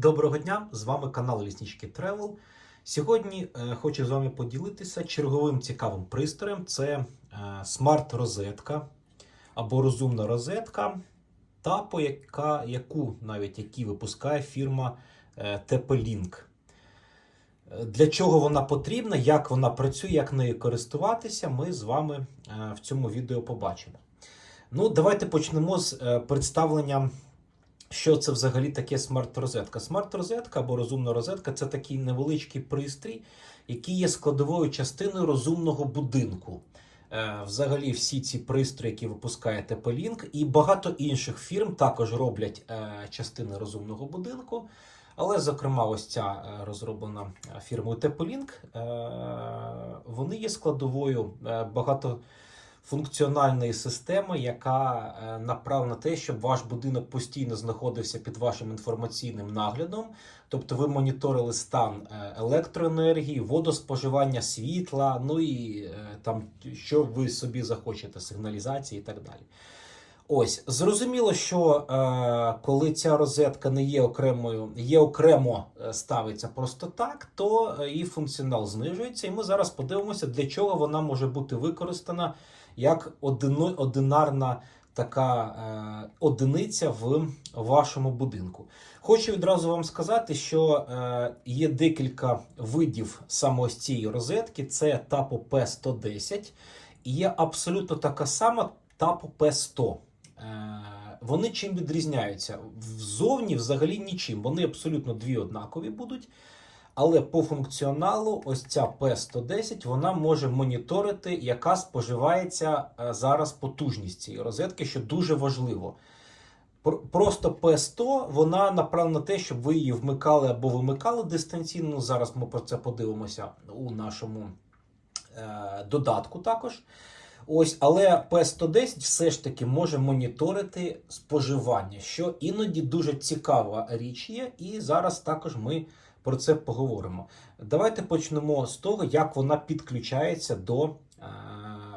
Доброго дня! З вами канал Ліснички Travel. Сьогодні е, хочу з вами поділитися черговим цікавим пристроєм. Це е, смарт-розетка або розумна розетка, тапо, яка, яку навіть які випускає фірма е, TP-Link. Для чого вона потрібна, як вона працює, як нею користуватися, ми з вами е, в цьому відео побачимо. Ну, давайте почнемо з представлення що це взагалі таке смарт-розетка? Смарт-розетка або розумна розетка це такий невеличкий пристрій, який є складовою частиною розумного будинку. Е, Взагалі, всі ці пристрої, які випускає TP-Link, і багато інших фірм також роблять е, частини розумного будинку. Але, зокрема, ось ця е, розроблена фірмою е, вони є складовою багато функціональної системи, яка е, направлена на те, щоб ваш будинок постійно знаходився під вашим інформаційним наглядом, тобто ви моніторили стан е, електроенергії, водоспоживання світла, ну і е, там що ви собі захочете, сигналізації і так далі. Ось зрозуміло, що е, коли ця розетка не є окремою, є окремо е, ставиться просто так, то е, її функціонал знижується. І ми зараз подивимося, для чого вона може бути використана як одино, одинарна така е, одиниця в вашому будинку. Хочу відразу вам сказати, що е, є декілька видів саме ось цієї розетки. Це Tapo P110 і є абсолютно така сама Tapo P100. Е, Вони чим відрізняються? Взовні взагалі нічим. Вони абсолютно дві однакові будуть. Але по функціоналу, ось ця P110 вона може моніторити, яка споживається е, зараз потужність цієї розетки, що дуже важливо. Просто P100 вона направлена на те, щоб ви її вмикали або вимикали дистанційно. Зараз ми про це подивимося у нашому е, додатку також. Ось, але P110 все ж таки може моніторити споживання, що іноді дуже цікава річ є, і зараз також ми про це поговоримо. Давайте почнемо з того, як вона підключається до е,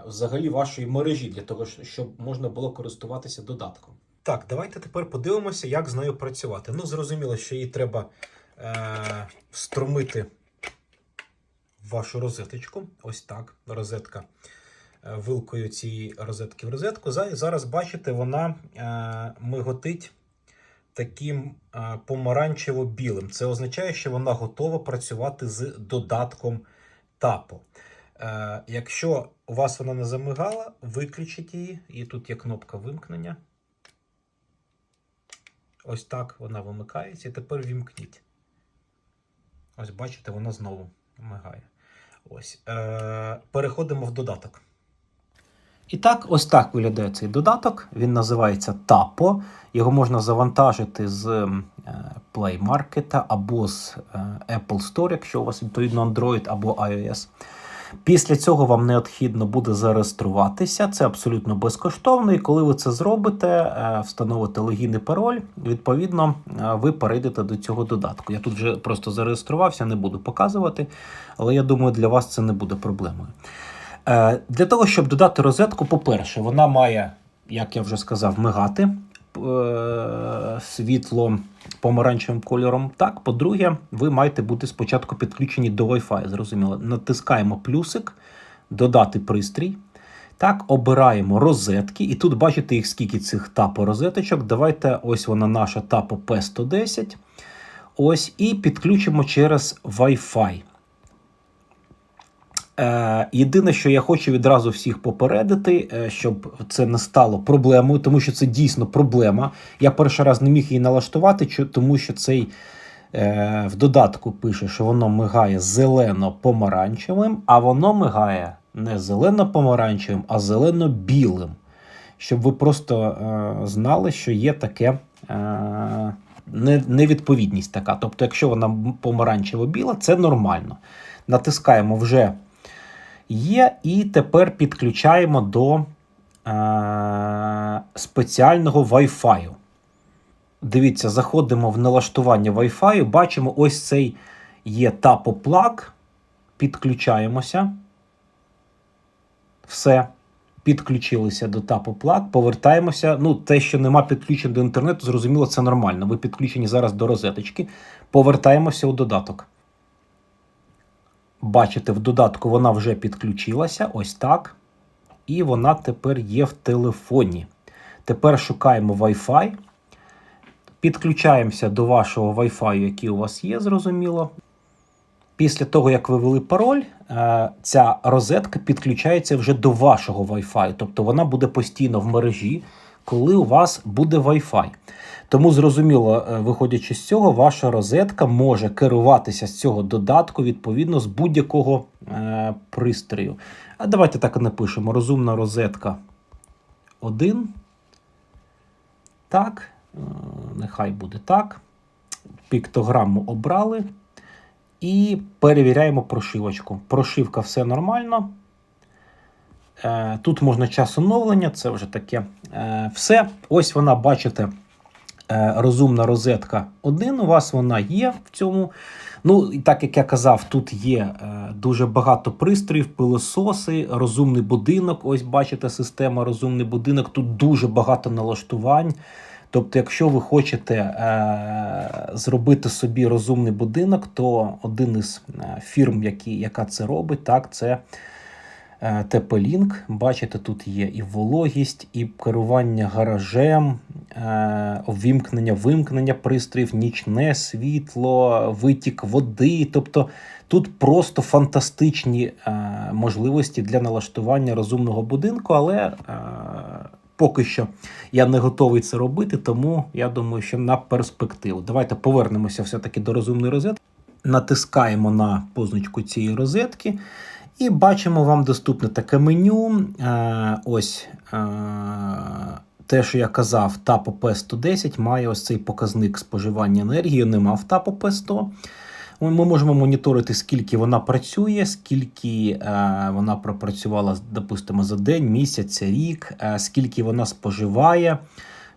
взагалі вашої мережі, для того, щоб можна було користуватися додатком. Так, давайте тепер подивимося, як з нею працювати. Ну, зрозуміло, що її треба е, встромити в вашу розеточку. Ось так, розетка вилкою цієї розетки в розетку. Зараз бачите, вона е, миготить таким е, помаранчево-білим. Це означає, що вона готова працювати з додатком тапо. Е, Якщо у вас вона не замигала, виключіть її. І тут є кнопка вимкнення. Ось так вона вимикається. І тепер вімкніть. Ось бачите, вона знову мигає. Ось. Е, переходимо в додаток. І так, ось так виглядає цей додаток. Він називається Tapo. Його можна завантажити з е, Play Market або з е, Apple Store, якщо у вас відповідно Android або iOS. Після цього вам необхідно буде зареєструватися. Це абсолютно безкоштовно. І коли ви це зробите, е, встановите логін і пароль, відповідно, ви перейдете до цього додатку. Я тут вже просто зареєструвався, не буду показувати, але я думаю, для вас це не буде проблемою. Е, Для того, щоб додати розетку, по-перше, вона має, як я вже сказав, мигати е, світло помаранчевим кольором. Так, по-друге, ви маєте бути спочатку підключені до Wi-Fi. Зрозуміло. Натискаємо плюсик, додати пристрій. Так, обираємо розетки. І тут бачите їх скільки цих тапо розеточок. Давайте ось вона наша тапо P110. Ось, і підключимо через Wi-Fi. Е, єдине, що я хочу відразу всіх попередити, е, щоб це не стало проблемою, тому що це дійсно проблема. Я перший раз не міг її налаштувати, тому що цей е, в додатку пише, що воно мигає зелено-помаранчевим, а воно мигає не зелено-помаранчевим, а зелено-білим. Щоб ви просто знали, що є таке. Невідповідність така. Тобто, якщо вона помаранчево-біла, це нормально. Натискаємо вже є, і тепер підключаємо до е, спеціального Wi-Fi. Дивіться, заходимо в налаштування Wi-Fi, бачимо, ось цей є тапоплаг. Підключаємося. Все. підключилися до тапу плаг, повертаємося. Ну, те, що нема підключень до інтернету, зрозуміло, це нормально. Ви підключені зараз до розеточки. Повертаємося у додаток. Бачите, в додатку вона вже підключилася. Ось так. І вона тепер є в телефоні. Тепер шукаємо Wi-Fi. Підключаємося до вашого Wi-Fi, який у вас є, зрозуміло. Після того, як ви ввели пароль, е, ця розетка підключається вже до вашого Wi-Fi. Тобто вона буде постійно в мережі, коли у вас буде Wi-Fi. Тому, зрозуміло, е, виходячи з цього, ваша розетка може керуватися з цього додатку відповідно з будь-якого е, пристрою. А давайте так і напишемо: розумна розетка 1. Так, е, нехай буде так. Піктограму обрали. І перевіряємо прошивочку. Прошивка все нормально. Е, Тут можна час оновлення, це вже таке е, все. Ось вона, бачите, розумна розетка 1. У вас вона є в цьому. Ну, і так як я казав, тут є е, дуже багато пристроїв, пилососи, розумний будинок. Ось бачите, система розумний будинок. Тут дуже багато налаштувань. Тобто, якщо ви хочете е, зробити собі розумний будинок, то один із е, фірм, які, яка це робить, так, це е, TP-Link. Бачите, тут є і вологість, і керування гаражем, е, вимкнення, вимкнення пристроїв, нічне світло, витік води. Тобто тут просто фантастичні е, можливості для налаштування розумного будинку, але. Е, Поки що я не готовий це робити, тому я думаю, що на перспективу. Давайте повернемося все-таки до розумної розетки. Натискаємо на позначку цієї розетки. І бачимо, вам доступне таке меню. Е, ось е, те, що я казав, OP 110 має ось цей показник споживання енергії, нема в OP 100. Ми можемо моніторити, скільки вона працює, скільки е, вона пропрацювала, допустимо, за день, місяць, рік, скільки вона споживає,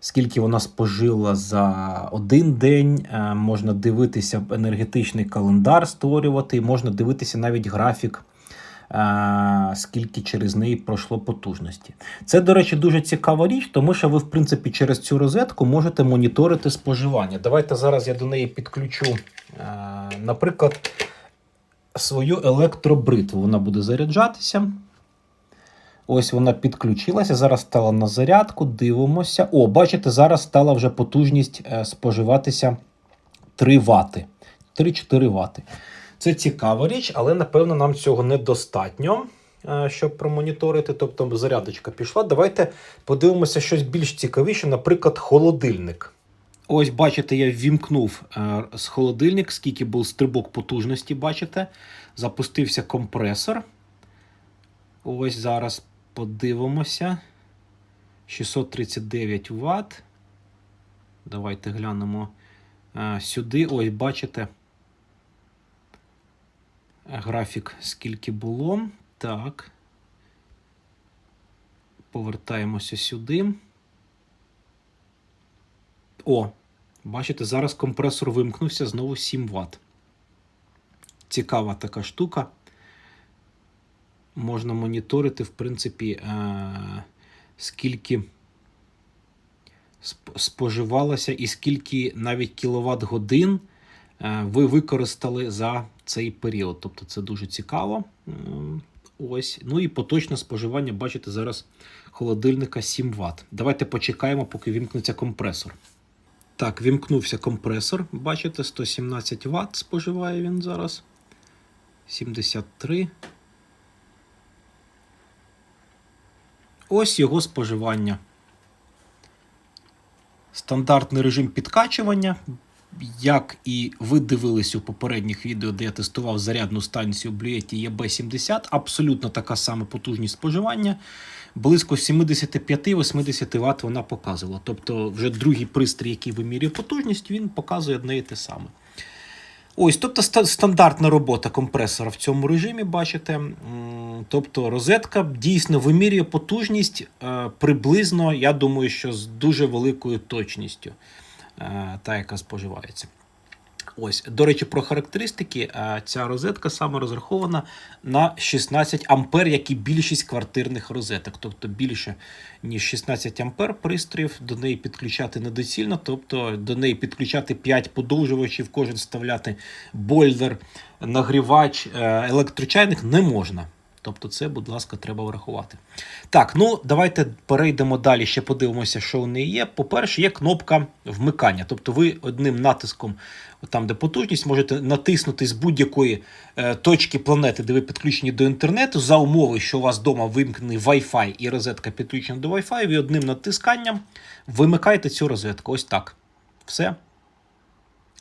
скільки вона спожила за один день. Можна дивитися енергетичний календар, створювати, можна дивитися навіть графік. Скільки через неї пройшло потужності. Це, до речі, дуже цікава річ, тому що ви, в принципі, через цю розетку можете моніторити споживання. Давайте зараз я до неї підключу Наприклад, свою електробритву. Вона буде заряджатися. Ось вона підключилася. Зараз стала на зарядку. Дивимося. О, бачите, зараз стала вже потужність е, споживатися 3 Вт. 3-4 Вт. Це цікава річ, але напевно нам цього недостатньо, е, щоб промоніторити. Тобто зарядочка пішла. Давайте подивимося щось більш цікавіше, наприклад, холодильник. Ось, бачите, я ввімкнув е, з холодильник, скільки був стрибок потужності, бачите. Запустився компресор. Ось зараз подивимося. 639 Вт. Давайте глянемо е, сюди. Ось, бачите. Графік, скільки було. Так. Повертаємося сюди. О, бачите, зараз компресор вимкнувся знову 7 Вт. Цікава така штука. Можна моніторити, в принципі, е- скільки споживалося і скільки навіть кіловат годин е ви використали за цей період. Тобто це дуже цікаво. Ось. Ну і поточне споживання, бачите, зараз холодильника 7 Вт. Давайте почекаємо, поки вімкнеться компресор. Так, вімкнувся компресор. Бачите, 117 Вт споживає він зараз. 73. Ось його споживання. Стандартний режим підкачування. Як і ви дивились у попередніх відео, де я тестував зарядну станцію Bluetti EB70, абсолютно така сама потужність споживання. Близько 75-80 Вт вона показувала. Тобто, вже другий пристрій, який вимірює потужність, він показує одне і те саме. Ось, тобто стандартна робота компресора в цьому режимі, бачите. Тобто розетка дійсно вимірює потужність е, приблизно, я думаю, що з дуже великою точністю, та, яка споживається. Ось, до речі, про характеристики. Е, Ця розетка саме розрахована на 16 ампер, як і більшість квартирних розеток. Тобто більше ніж 16 ампер пристроїв до неї підключати недоцільно, тобто до неї підключати 5 подовжувачів, кожен вставляти бойлер, нагрівач, е, електрочайник не можна. Тобто, це, будь ласка, треба врахувати. Так, ну давайте перейдемо далі. Ще подивимося, що в неї є. По-перше, є кнопка вмикання. Тобто, ви одним натиском, там, де потужність, можете натиснути з будь-якої е, точки планети, де ви підключені до інтернету, за умови, що у вас вдома вимкнений Wi-Fi і розетка підключена до Wi-Fi, ви одним натисканням вимикаєте цю розетку. Ось так. Все.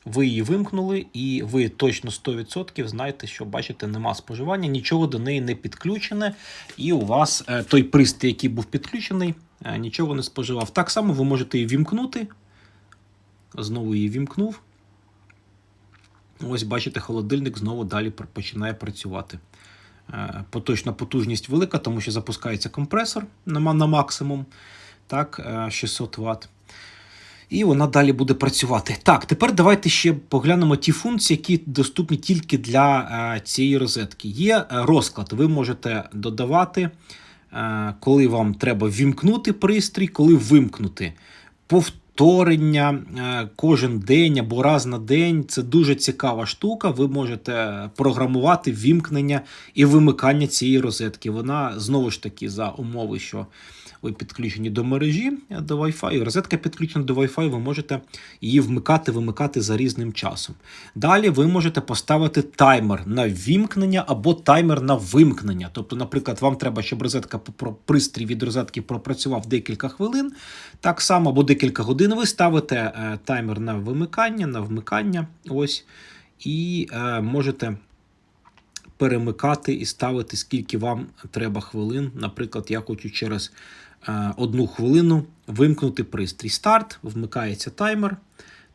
Ви її вимкнули, і ви точно 100% знаєте, що бачите, нема споживання, нічого до неї не підключене, і у вас е, той пристрій, який був підключений, е, нічого не споживав. Так само ви можете її вімкнути. Знову її вімкнув. Ось, бачите, холодильник знову далі починає працювати. Е, Поточна потужність велика, тому що запускається компресор на, максимум. Так, е, 600 Вт. І вона далі буде працювати. Так, тепер давайте ще поглянемо ті функції, які доступні тільки для е, цієї розетки. Є е, розклад. Ви можете додавати, е, коли вам треба вімкнути пристрій, коли вимкнути. Повторення кожен день або раз на день це дуже цікава штука. Ви можете програмувати вімкнення і вимикання цієї розетки. Вона знову ж таки за умови, що ви підключені до мережі е, до Wi-Fi, розетка підключена до Wi-Fi, ви можете її вмикати, вимикати за різним часом. Далі ви можете поставити таймер на вімкнення або таймер на вимкнення. Тобто, наприклад, вам треба, щоб розетка пристрій від розетки пропрацював декілька хвилин. Так само або декілька годин ви ставите е, таймер на вимикання, на вмикання. Ось, і е, можете перемикати і ставити, скільки вам треба хвилин. Наприклад, я хочу через одну хвилину вимкнути пристрій. Старт, вмикається таймер.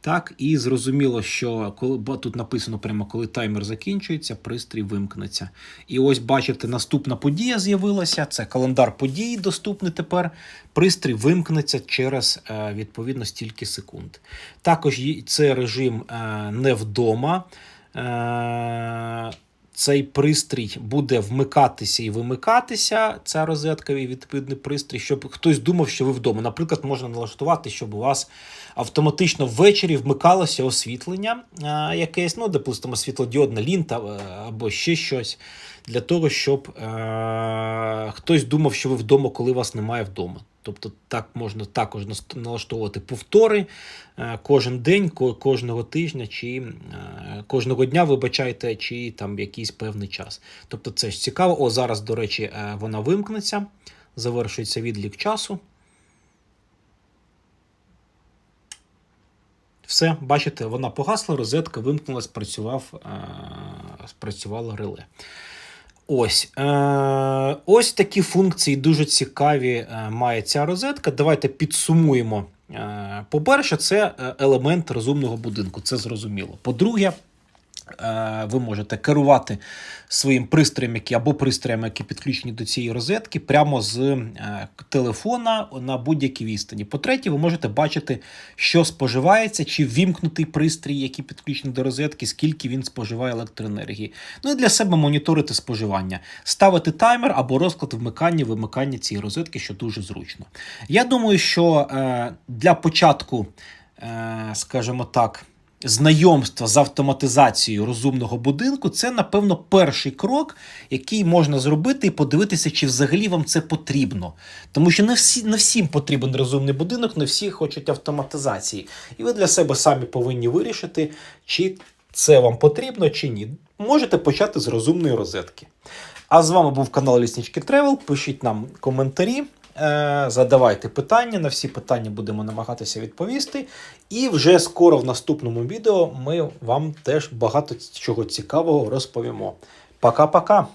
Так, і зрозуміло, що коли бо тут написано прямо, коли таймер закінчується, пристрій вимкнеться. І ось бачите, наступна подія з'явилася. Це календар подій доступний тепер. Пристрій вимкнеться через е, відповідно стільки секунд. Також це режим е, не вдома. Цей пристрій буде вмикатися і вимикатися, ця розетка і відповідний пристрій, щоб хтось думав, що ви вдома. Наприклад, можна налаштувати, щоб у вас автоматично ввечері вмикалося освітлення якесь, ну, допустимо, світлодіодна лінта е, або ще щось, для того, щоб е- хтось думав, що ви вдома, коли вас немає вдома. Тобто так можна також налаштовувати повтори е, кожен день, кожного тижня, чи е, кожного дня, вибачайте, чи там якийсь певний час. Тобто це ж цікаво. О, зараз, до речі, е, вона вимкнеться, завершується відлік часу. Все, бачите, вона погасла, розетка вимкнула, спрацював, спрацювало реле. Ось, е, ось такі функції дуже цікаві е, має ця розетка. Давайте підсумуємо. Е, по-перше, це е, елемент розумного будинку, це зрозуміло. По-друге, ви можете керувати своїм пристроєм, які або пристроями, які підключені до цієї розетки, прямо з е, телефона на будь-якій відстані. По-третє, ви можете бачити, що споживається, чи вімкнутий пристрій, який підключений до розетки, скільки він споживає електроенергії. Ну і для себе моніторити споживання, ставити таймер або розклад вмикання, вимикання цієї розетки, що дуже зручно. Я думаю, що е, для початку, е, скажімо так, знайомства з автоматизацією розумного будинку це, напевно, перший крок, який можна зробити і подивитися, чи взагалі вам це потрібно. Тому що не, всі, не всім потрібен розумний будинок, не всі хочуть автоматизації. І ви для себе самі повинні вирішити, чи це вам потрібно, чи ні. Можете почати з розумної розетки. А з вами був канал Ліснички Тревел. Пишіть нам коментарі, задавайте питання. На всі питання будемо намагатися відповісти. І вже скоро в наступному відео ми вам теж багато чого цікавого розповімо. Пока-пока!